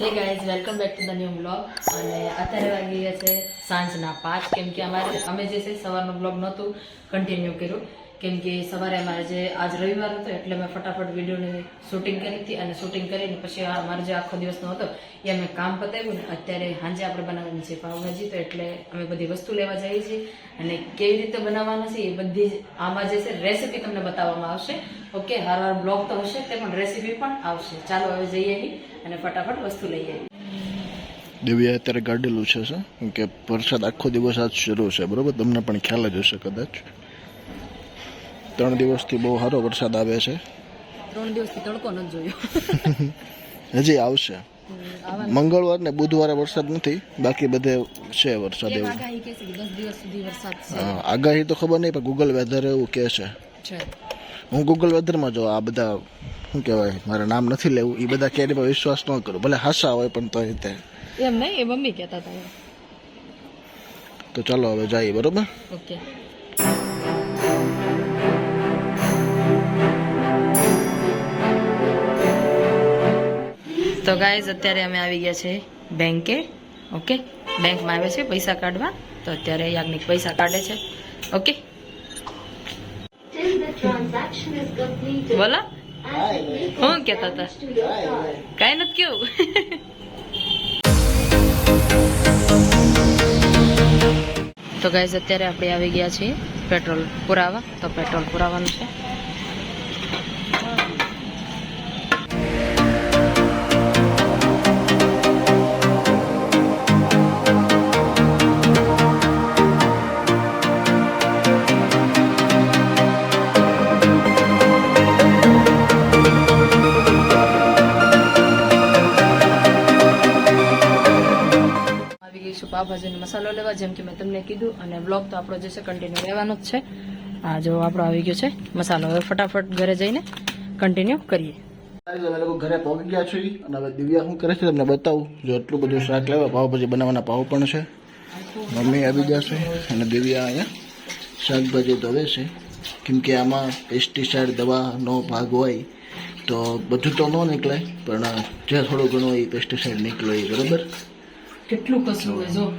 Hey guys welcome back to the new blog અને અત્યારે વાગી ગયા છે સાંજના પાંચ, કેમ કે અમારે અમે જે છે સવારનો બ્લોગ નહોતું કન્ટિન્યુ કર્યું. કેમ કે સવારે અમારે જે આજ રવિવાર હતો એટલે મેં ફટાફટ વિડીયોની શૂટિંગ કરી હતી અને શૂટિંગ કરીને પછી અમારે જે આખો દિવસનો હતો, એ અમે કામ પતાવ્યું ને અત્યારે સાંજે આપણે બનાવવાની છે પાવભાજી, તો એટલે અમે બધી વસ્તુ લેવા જઈએ છીએ. અને કેવી રીતે બનાવવાના છે એ બધી આમાં જે છે રેસીપી તમને બતાવવામાં આવશે. ઓકે, હાર હર બ્લોગ તો હશે તે પણ રેસીપી પણ આવશે. ચાલો હવે જઈએ અને ફટાફટ વસ્તુ લઈ આવીએ દેવીએ અત્યારે ગાડેલું છે કે વરસાદ આખો દિવસ આજ શરૂ છે, બરોબર? તમને પણ ખ્યાલ જ હશે કદાચ. ત્રણ દિવસથી બહુ સારો વરસાદ આવે છે. ત્રણ દિવસથી તડકો નથી જોયો. હજી આવશે. મંગળવાર ને બુધવારે વરસાદ નથી બાકી બધે છે વરસાદ એવું. આગાહી કે તો ખબર નહીં પણ ગૂગલ વેધર એવું કહે છે. હું ગૂગલ વેધરમાં જો આ બધા શું કહેવાય મારે નામ નથી લેવું એ બધા કે વિશ્વાસ ન કરું ભલે હાસા હોય પણ તો. રીતે એમ નહીં એ મમ્મી કહેતા હતા તો ચાલો હવે જઈએ બરોબર? ઓકે. તો ગાઈઝ અત્યારે અમે આવી ગયા છે બેંકે ઓકે બેંકમાં આવે છે પૈસા કાઢવા. તો અત્યારે યાજ્ઞિક પૈસા કાઢે છે ઓકે બોલો. હું કેતા હતા? કાંઈ નથી કેવું તો ગાઈઝ અત્યારે આપણે આવી ગયા છીએ પેટ્રોલ પુરાવા. તો પેટ્રોલ પુરાવાનું છે. પાવભાજીનો મસાલો લેવા, જેમ કે મેં તમને કીધું, અને બ્લોગ તો આપણો જે છે કન્ટિન્યુ રહેવાનો જ છે. આ જો આપણો આવી ગયો છે મસાલો. હવે ફટાફટ ઘરે જઈને કન્ટિન્યુ કરીએ. અમે લોકો ઘરે પહોંચી ગયા છીએ, અને હવે દિવ્યા શું કરે છે તમને બતાવું. જો એટલું બધું શાક લેવા પાવભાજી બનાવવાના પાવ પણ છે. મમ્મી આવી ગયા છે, અને દિવ્યા અહીંયા શાકભાજી ધોવે છે. કેમ કે આમાં પેસ્ટિસાઇડ દવાનો ભાગ હોય તો બધું તો ન નીકળે, પણ જે થોડું ઘણું એ પેસ્ટિસાઇડ નીકળે એ બરોબર. કેટલું કસરું હોય જો.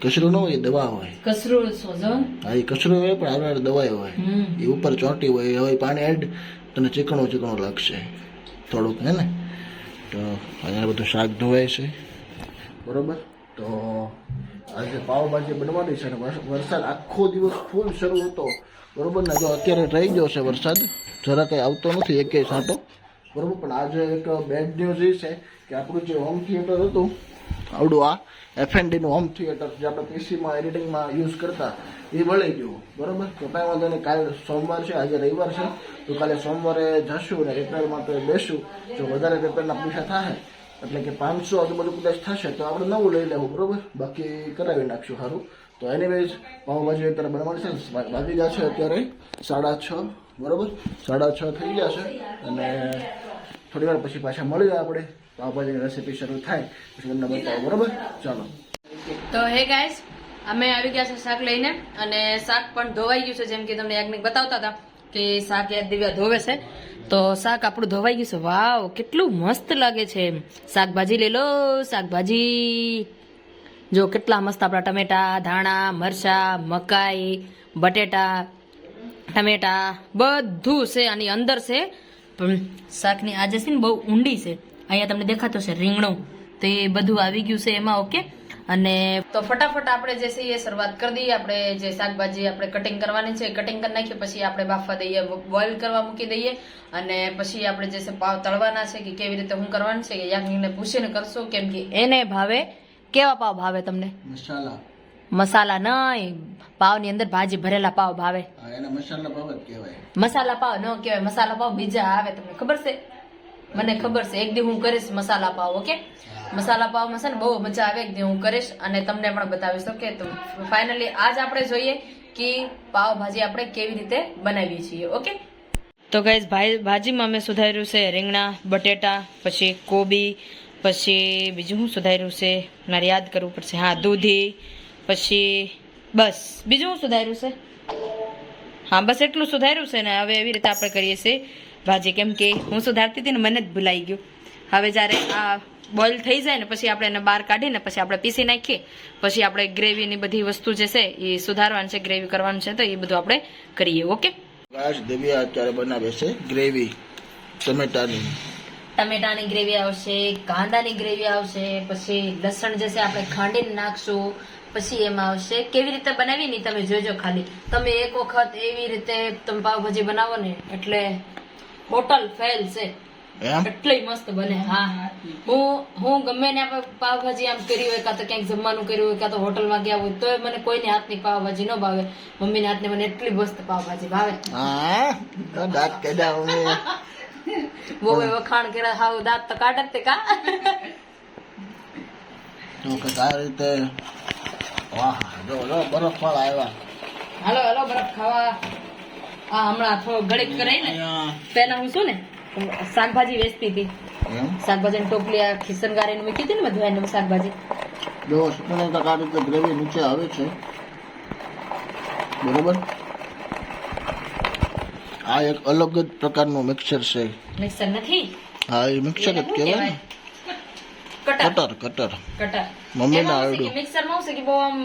કચરો ન હોય દવા હોય. કચરો હા એ કચરો હોય પણ હારે દવાઈ હોય. એ ઉપર ચોંટી હોય હવે પાણી એડ તને ચીકણું ચીકણું લાગશે. થોડુંક હે ને? તો અહીંયા બધું શાક ધોવાય છે. બરોબર? તો આજે પાવભાજી બનવાની છે વરસાદ આખો દિવસ ફૂલ શરૂ હતો. બરોબર ને? જો અત્યારે રહી ગયો છે વરસાદ. જરા કંઈ આવતો નથી એકેય સાંટો. બરોબર? પણ આજે એક બેડ ન્યૂઝ એ છે કે આપણું જે હોમ થિયેટર હતું આવડું આ એફએનડીનું હોમ થિયેટર જે આપણે પીસીમાં એડિટિંગમાં યુઝ કરતા, એ વળી ગયું. બરોબર? તો કાંઈ વાંધો નહીં. કાલે સોમવાર છે, આજે રવિવાર છે. તો કાલે સોમવારે જશું અને રિપેરમાં તો બેસું. જો વધારે રિપેરના પૈસા થાય એટલે કે પાંચસો આજુબાજુ કદાચ થશે, તો આપણે નવું લઈ લેવું. બરોબર? બાકી કરાવી નાખશું સારું તો એનીવેઝ પાઉંભાજી અત્યારે બનાવવાની છે. બાકી ગયા છે અત્યારે સાડા છ. બરોબર? સાડા છ થઈ ગયા છે. અને થોડી વાર પછી પાછા મળી જાય આપણે. પાઉંભાજીની રેસીપી શરૂ થાય. પછી તમને બતાવો, બરોબર? ચાલો. તો હે ગાઈસ અમે આવી ગયા છે શાક લઈને અને શાક પણ ધોવાઈ ગયું છે, જેમ કે તમને યાજ્ઞિક બતાવતા હતા કે શાક યાદ દિવ્યા ધોવે છે. તો શાક આપણું ધોવાઈ ગયું છે. વાવ, કેટલું મસ્ત લાગે છે શાકભાજી લઈ લો, શાકભાજી. જો કેટલા મસ્ત આપણા ટમેટા, ધાણા, મરચા, મકાઈ, બટેટા, ટમેટા બધું છે, આની અંદર છે. પણ શાકની આજે છે ને બહુ ઊંડી છે. અહીંયા તમને દેખાતો છે રીંગણું. તો એ બધું આવી ગયું છે એમાં ઓકે અને તો ફટાફટ આપણે જે છે એ શરૂઆત કરી દઈએ. આપણે જે શાકભાજી આપણે કટિંગ કરવાની છે કટિંગ કરી નાખીએ પછી આપણે બાફવા દઈએ બોઇલ કરવા મૂકી દઈએ. અને પછી આપણે જે છે પાવ તળવાના છે કે કેવી રીતે હું કરવાનું છે કે યાજ્ઞિકને પૂછીને કરશું કેમ કે એને ભાવે કેવા પાવ ભાવે તમને? મસાલા. મસાલા નહીં પાવની અંદર ભાજી ભરેલા પાવ ભાવે. મસાલા ભાવ જ કહેવાય. મસાલા પાવ ન કહેવાય મસાલા પાવ બીજા આવે તમને ખબર છે? મને ખબર છે એક દી હું કરીશ મસાલા પાવ ઓકે? મસાલા પાવમાં છે ને બહુ મજા આવે એક દી હું કરીશ અને તમને પણ બતાવીશ ઓકે? તો ફાઇનલી આજ આપણે જોઈએ કે પાવભાજી આપણે કેવી રીતે બનાવીએ છીએ ઓકે? તો ગાઈઝ ભાઈ ભાજીમાં મેં સુધાર્યું છે રીંગણા બટેટા પછી કોબી પછી બીજું શું સુધાર્યું છે? મારે યાદ કરવું પડશે. હા દૂધી પછી બસ બીજું શું સુધાર્યું છે? હા બસ એટલું સુધાર્યું છે ને હવે એવી રીતે આપણે કરીએ છીએ. ભાજી કેમ કે હું સુધારતી હતી ને મને જ ભૂલાઈ ગયું. હવે જ્યારે આ બોઇલ થઈ જાય ને પછી આપણે એને બહાર કાઢીને પછી આપણે પીસી નાખીએ પછી આપણે ગ્રેવીની બધી વસ્તુ જે છે એ સુધારવાની છે ગ્રેવી કરવાનું છે તો એ બધું આપણે કરીએ ઓકે? દેવિયા અત્યારે બનાવે છે ગ્રેવી ટમેટાની. ટમેટાની ગ્રેવી આવશે કાંદાની ગ્રેવી આવશે પછી લસણ જે છે આપણે ખાંડીને નાખશું પછી એમાં આવશે કેવી રીતે બનાવી ની તમે જોજો ખાલી. તમે એક વખત એવી રીતે તમે પાવભાજી બનાવો ને એટલે હોટલ ફેલ છે. એટલી મસ્ત બને. હા હું. હું ગમે ને આપણે પાવભાજી આમ કરી હોય કાં તો ક્યાંક જમવાનું કર્યું હોય કાં તો હોટલમાં ગયા હોય તોય મને કોઈને હાથની પાવભાજી ન ભાવે. મમ્મી હાથને મને એટલી મસ્ત પાવભાજી ભાવે. બહુ વખાણ કર્યા હાવ દાંત તો કાઢે તે કા? આ રીતે વાહ જો જો બરફ વાળા આવ્યા. હાલો હાલો બરફ ખાવા. હમણાં થોડો ઘડીક કરાય ને પેલા હું શું ને શાકભાજી વેચતી હતી. શાકભાજી ટોપલી આ ખિસન ગારીને મૂકી હતી ને બધું એને શાકભાજી. જો સુકને ટકા રીતે ગ્રેવી નીચે આવે છે. બરોબર? આ એક અલગ જ પ્રકારનું મિક્સર છે. મિક્સર નથી? હા એ મિક્સર જ કહેવાય ને. કટર. Cutter cutter. મમ્મી ના શું આવડ્યું. મિક્સરમાં શું છે કે બહુ આમ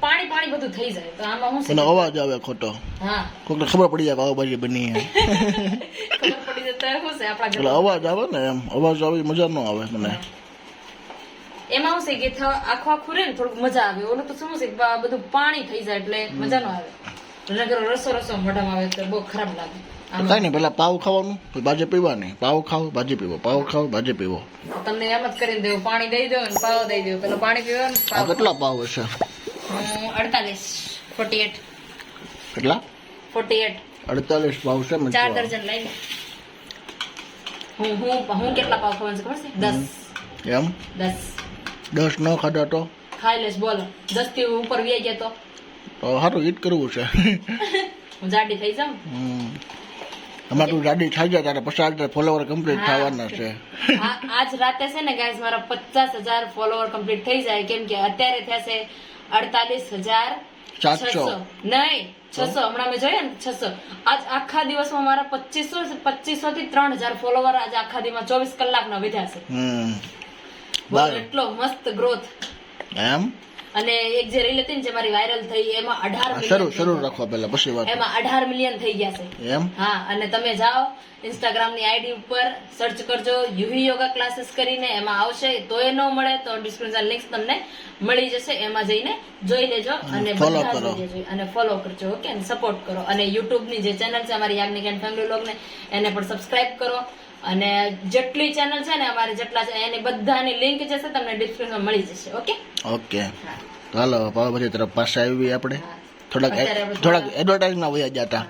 પાણી પાણી બધું થઈ જાય. તો આમાં શું અવાજ આવે ખોટો. હા. કોકને ખબર પડી જાય પાવભાજી બની ખબર પડી જતા શું છે આપણા અવાજ આવે ને એમ. અવાજ આવે મજા ન આવે મને. એમાં શું છે કે આખો આખું રે રહે ને થોડુંક મજા આવે. ઓલું તો શું છે કે બધું પાણી થઈ જાય એટલે મજા ન આવે. રસો રસો મોઢામાં આવે તો બહુ ખરાબ લાગે. કઈ નહીં પેલા પાવ ખાવાનું પછી પીવાની. પાવ ખાવ ભાજી પીવો. પાવ ખાવ ભાજી પીવો. તમને એમ જ કરીને દેવું. પાણી દઈ દો ને પાવ દઈ દો પેલો પાણી પીવો ને પાવ કેટલા પાવ હશે? અડતાલીસ ફોર્ટી એટ કેટલા? ફોર્ટી એટ અડતાલીસ પાવ છે ચાર દર્જન લઈ હું હું હું કેટલા પાવ ખાવાનું ખબર છે? દસ. એમ? દસ. દસ ન ખાધા તો? ખાઈ લઈશ બોલો. દસથી ઉપર વ્યાઈ ગયા તો? હારું સારું ઈટ કરવું છે. હું જાડી થઈ જાઉં? હમ. અમારે તું ગાડી થઈ જાય ત્યારે પચાસ હજાર ફોલોવર કમ્પ્લીટ થવાના છે. આજ રાતે છે ને ગાઈઝ મારા પચાસ હજાર ફોલોવર કમ્પ્લીટ થઈ જાય. કેમ કે અત્યારે થશે અડતાલીસ હજાર સાતસો. નહીં છસો. હમણાં મેં જોયા ને છસો. આજ આખા દિવસમાં મારા પચીસો પચીસો થી ત્રણ હજાર ફોલોવર આજ આખા દિવસમાં ચોવીસ કલાકના વધ્યા છે. એટલો મસ્ત ગ્રોથ એમ? અને એક જે રીલ હતી ને જે મારી વાયરલ થઈ એમાં અઢાર શરૂ શરૂ રાખવા પહેલા પછી વાત એમાં અઢાર મિલિયન થઈ ગયા છે. એમ? હા અને તમે જાઓ ઇન્સ્ટાગ્રામની આઈડી ઉપર સર્ચ કરજો યુવી યોગા ક્લાસીસ કરીને એમાં આવશે. તો એ ન મળે તો ડિસ્ક્રિપ્શન લિંક્સ તમને મળી જશે એમાં જઈને જોઈ લેજો અને ફોલો કરો. અને ફોલો કરજો ઓકે અને સપોર્ટ કરો. અને યુટ્યુબની જે ચેનલ છે અમારી યાજ્ઞિક એન્ડ ફેમિલી લોગ ને એને પણ સબસ્ક્રાઇબ કરો. અને જેટલી ચેનલ છે ને અમારે જેટલા છે એની બધાની લિંક જે છે તમને ડિસ્ક્રિપ્શનમાં મળી જશે ઓકે ઓકે તો હાલો પાવભાજી તરફ પાછા આવી આપણે. થોડાક થોડાક એડવર્ટાઇઝમાં વયા જતા.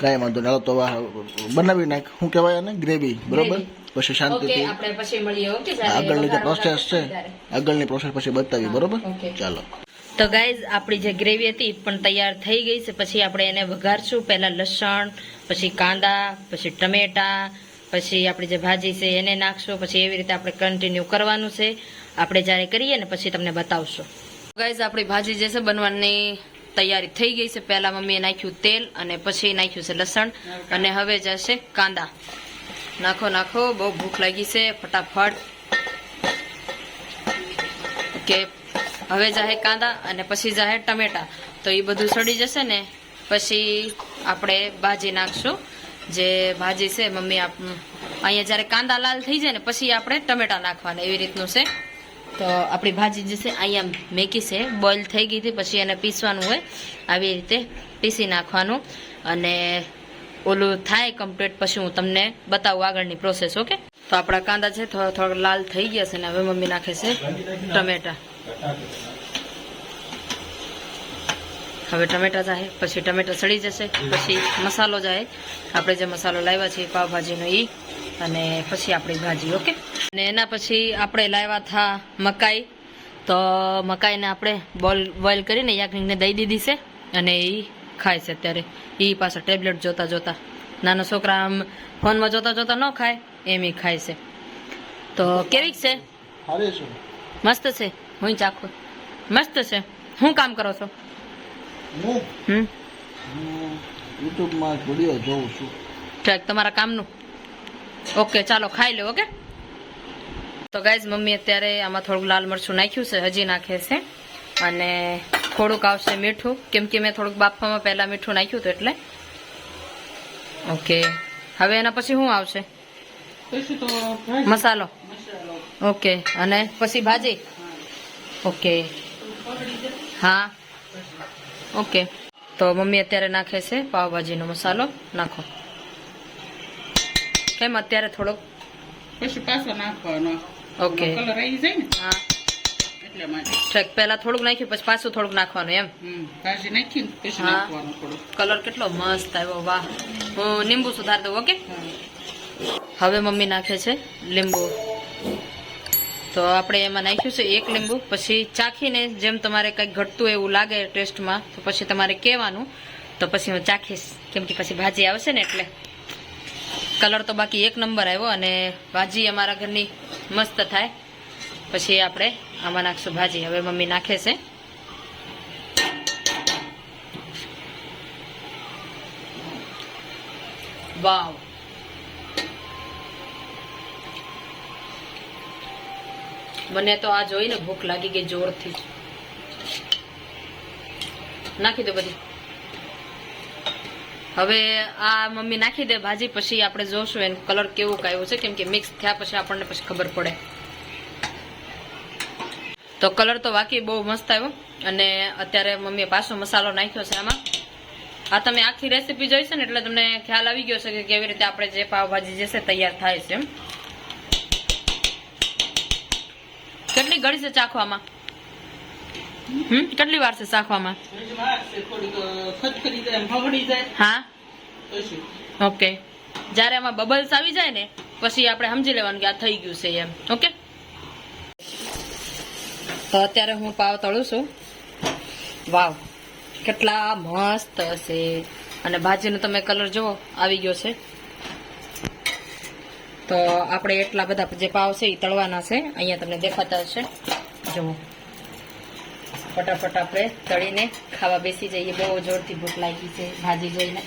કાંઈ વાંધો નહીં. તો બનાવી નાખ. શું કહેવાય એને ગ્રેવી બરોબર? પછી શાંતિથી. આપણે પછી મળીએ ઓકે આગળની જે પ્રોસેસ છે આગળની પ્રોસેસ પછી બતાવી બરોબર? ચાલો. તો ગાઈઝ આપણી જે ગ્રેવી હતી પણ તૈયાર થઈ ગઈ છે. પછી આપણે એને વઘારશું. પહેલા લસણ પછી કાંદા, પછી ટમેટા, પછી આપણી જે ભાજી છે એને નાખશું, પછી એવી રીતે આપણે કન્ટિન્યુ કરવાનું છે. આપણે જ્યારે કરીએ ને પછી તમને બતાવશું. ગાઈઝ આપણી ભાજી જે છે બનવાની તૈયારી થઈ ગઈ છે. પહેલા મમ્મીએ નાખ્યું તેલ અને પછી નાખ્યું છે લસણ. અને હવે જશે કાંદા. નાખો નાખો. બહુ ભૂખ લાગી છે. ફટાફટ. કે હવે જાહે કાંદા અને પછી જાહે ટમેટા. તો એ બધું સડી જશે ને. પછી આપણે ભાજી નાખશું. જે ભાજી છે, મમ્મી આપ અહીંયા જ્યારે કાંદા લાલ થઈ જાય ને, પછી આપણે ટમેટા નાખવાના, એવી રીતનું છે. તો આપણી ભાજી જે છે, અહીંયા મેકી છે, બોઇલ થઈ ગઈ હતી, પછી એને પીસવાનું હોય, આવી રીતે પીસી નાખવાનું. અને ઓલું થાય કમ્પ્લીટ પછી હું તમને બતાવું આગળની પ્રોસેસ ઓકે તો આપણા કાંદા છે, થોડા થોડા લાલ થઈ ગયા છે, ને હવે મમ્મી નાખે છે ટમેટા. હવે ટમેટા જાય પછી ટમેટા સડી જશે પછી મસાલો જાય આપણે જે મસાલો લાવ્યા છે પાવભાજીનો ઈ અને પછી આપણી ભાજી ઓકે? અને એના પછી આપણે લાવ્યા હતા મકાઈ. તો મકાઈને આપણે બોલ બોઇલ કરીને યાકનીને દઈ દીધી છે અને એ ખાય છે અત્યારે. એ પાછા ટેબ્લેટ જોતા જોતા. નાના છોકરા આમ ફોનમાં જોતા જોતા ન ખાય એમ ઈ ખાય છે. તો સારી છે? મસ્ત છે. હું ચાખું. મસ્ત છે. શું કામ કરો છો? હું? હમ? યુટ્યુબમાં વીડિયો જોઉં છું. ઠીક તમારા કામનું. ઓકે ચાલો ખાઈ લો ઓકે? તો ગાઈઝ મમ્મી અત્યારે આમાં થોડુંક લાલ મરચું નાખ્યું છે હજી નાખે છે. અને થોડુંક આવશે મીઠું. કેમ કે મેં થોડુંક બાફવામાં પહેલા મીઠું નાખ્યું હતું એટલે. ઓકે હવે એના પછી શું આવશે? મસાલો. ઓકે અને પછી ભાજી? ઓકે. હા. ઓકે. તો મમ્મી અત્યારે નાખે છે પાવભાજીનો મસાલો. નાખો. કેમ અત્યારે થોડોક પછી પાછો નાખવાનો. ઓકે. કલર આવી જાય ને? હા. એટલા માટે. પહેલા થોડુંક નાખ્યું પછી પાછું થોડુંક નાખવાનું એમ? ભાજી પછી. નાખવાનું થોડું કલર કેટલો મસ્ત આવ્યો વાહ. હું લીંબુ સુધાર દઉં ઓકે? હવે મમ્મી નાખે છે લીંબુ. તો આપણે એમાં નાખ્યું છે એક લીંબુ, પછી ચાખીને જેમ તમારે કંઈક ઘટતું એવું લાગે ટેસ્ટમાં, તો પછી તમારે કહેવાનું. તો પછી હું ચાખીશ, કેમ કે પછી ભાજી આવશે ને એટલે. કલર તો બાકી એક નંબર આવ્યો અને ભાજી અમારા ઘરની મસ્ત થાય. પછી આપણે આમાં નાખશું ભાજી. હવે મમ્મી નાખે છે. વાવ. મને તો આ જોઈને ભૂખ લાગી ગઈ જોરથી. નાખી દો બધી. હવે આ મમ્મી નાખી દે ભાજી, પછી આપણે જોશું એનો કલર કેવું કાયો છે, કેમ કે મિક્સ થયા પછી આપણને પછી ખબર પડે. તો કલર તો વાકી બહુ મસ્ત આવ્યો. અને અત્યારે મમ્મીએ પાછો મસાલો નાખ્યો છે આમાં. આ તમે આખી રેસીપી જોઈ છે ને, એટલે તમને ખ્યાલ આવી ગયો છે કે કેવી રીતે આપણે જે પાવભાજી જે છે તૈયાર થાય છે એમ. કેટલી ઘડી છે ચાખવામાં? હમ? કેટલી વાર છે ચાખવામાં? હા? ઓકે. જ્યારે આમાં બબલ્સ આવી જાય ને, પછી આપણે સમજી લેવાનું કે આ થઈ ગયું છે એમ. ઓકે? તો અત્યારે હું પાવ તળું છું. વાવ, કેટલા મસ્ત હશે અને ભાજીનો તમે કલર જુઓ, આવી ગયો છે. તો આપણે એટલા બધા જે પાવ છે એ તળવાના છે. અહીંયા તમને દેખાતા હશે. જુઓ. ફટાફટ આપણે તળીને ખાવા બેસી જઈએ. બહુ જોરથી ભૂખ લાગી છે. ભાજી જોઈને.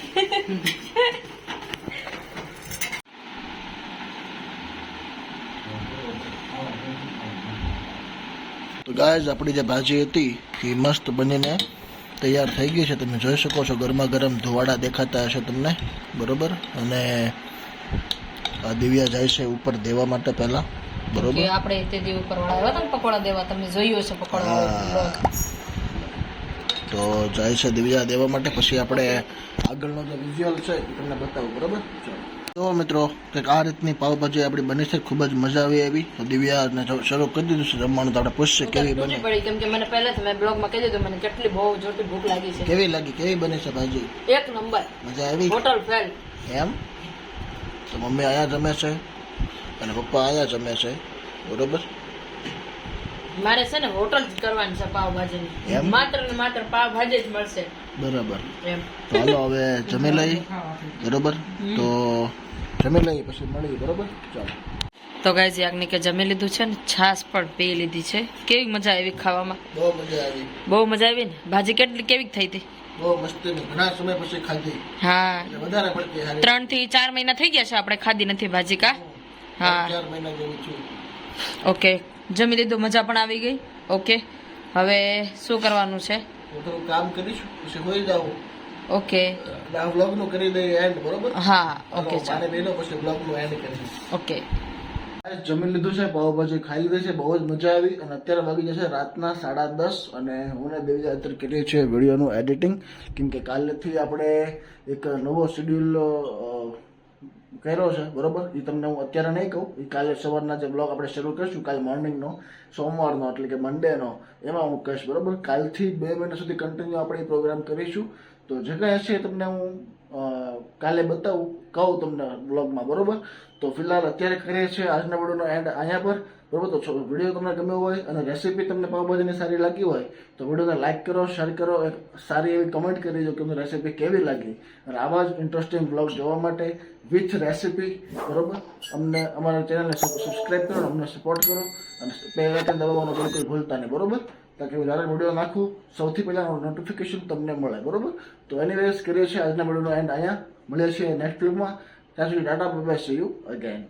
તો ગાય આપણી જે ભાજી હતી એ મસ્ત બનીને તૈયાર થઈ ગઈ છે. તમે જોઈ શકો છો ગરમા ગરમ ધોવાડા દેખાતા હશે તમને. બરોબર? અને આ દિવ્યા જાય છે ઉપર દેવા માટે પહેલા. બરોબર? આપણે તે દેવ ઉપર વાળા આવ્યા હતા પકોડા દેવા. તમે જોયું હશે પકોડા. તો જાય છે દિવ્યા દેવા માટે. પછી આપણે આગળનો જે વિઝ્યુઅલ છે એ તમને બતાવું. બરોબર? ચાલો. તો મિત્રો કંઈક આ રીતની પાવભાજી આપણી બની છે. ખૂબ જ મજા આવી એવી. તો દિવ્યાને શરૂ કરી દીધું છે જમવાનું. તો આપણે પૂછશે કેવી બની. પડી કેમ કે મને પહેલેથી મેં બ્લોગમાં કહી દીધું મને કેટલી બહુ જોરથી ભૂખ લાગી છે. કેવી લાગી? કેવી બની છે ભાજી? એક નંબર. મજા આવી? Hotel fail. એમ? તો મમ્મી અહીંયા જમે છે અને પપ્પા અહીંયા જમે છે બરોબર? મારે છે ને હોટલ જ કરવાની છે એમ? પાવભાજીની માત્ર ને માત્ર પાવભાજી જ મળશે. બરાબર. એમ. તો હાલો હવે જમી લઈ બરોબર? તો જમી લઈએ પછી મળીએ બરોબર? ચાલો. તો ગાઈઝ યાજ્ઞિકે જમી લીધું છે ને છાશ પણ પી લીધી છે. કેવી મજા આવી ખાવામાં? બહુ મજા આવી. બહુ મજા આવી ને? ભાજી કેટલી કેવી થઈ હતી? બહુ મસ્તીની ઘણા સમય પછી ખાધી. હા. વધારે પડતી હારી. ત્રણથી ચાર મહિના થઈ ગયા છે આપણે ખાધી નથી ભાજી કા? હા ચાર મહિના જેવી છું. ઓકે. જમી લીધું મજા પણ આવી ગઈ? ઓકે. હવે શું કરવાનું છે? હું થોડું કામ કરીશું પછી હોઈ જાઉં. ઓકે. આ વ્લોગનું કરી દઈએ એન્ડ બરોબર? હા ઓકે ચાલો. પછી વ્લોગનું એન્ડ કરીશું. ઓકે. જમી લીધું છે પાવભાજી ખાઈ લીધી છે, બહુ જ મજા આવી. અને અત્યારે વાગી જશે રાતના સાડા દસ અને હું ને દેવી અત્યારે કરીએ છીએ વિડીયોનું એડિટિંગ કેમ કે કાલેથી આપણે એક નવો શેડ્યુલ કર્યો છે, બરોબર? એ તમને હું અત્યારે નહીં કહું. એ કાલે સવારના જે બ્લોગ આપણે શરૂ કરીશું, કાલે મોર્નિંગનો સોમવારનો એટલે કે મંડેનો એમાં હું કહીશ, બરોબર? કાલથી બે મહિના સુધી કન્ટિન્યુ આપણે એ પ્રોગ્રામ કરીશું. તો જે કાંઈ હશે તમને હું કાલે બતાવું, કહું તમને બ્લોગમાં બરોબર? તો ફિલહાલ અત્યારે કરીએ છીએ આજના વિડીયોનો એન્ડ અહીંયા પર. બરોબર? તો વીડિયો તમને ગમ્યો હોય અને રેસીપી તમને પાવભાજીની સારી લાગી હોય, તો વિડીયોને લાઇક કરો શેર કરો, એક સારી એવી કમેન્ટ કરી દો કે તમને રેસીપી કેવી લાગી. અને આવા જ ઇન્ટરેસ્ટિંગ બ્લોગ જોવા માટે વિથ રેસીપી બરોબર? અમને, અમારા ચેનલને સબસ્ક્રાઈબ કરો અમને સપોર્ટ કરો. અને બે વેતન દબાવવાનું બિલકુલ ભૂલતા નહીં, બરોબર? તાકે જ્યારે વીડિયો નાખું, સૌથી પહેલાં નોટિફિકેશન તમને મળે, બરોબર? તો એની વેસ કરીએ છીએ, આજના વિડીયોનો એન્ડ અહીંયા. મળીએ છીએ નેક્સ્ટ ફિલ્મમાં ત્યાં સુધી ta-ta bye see you again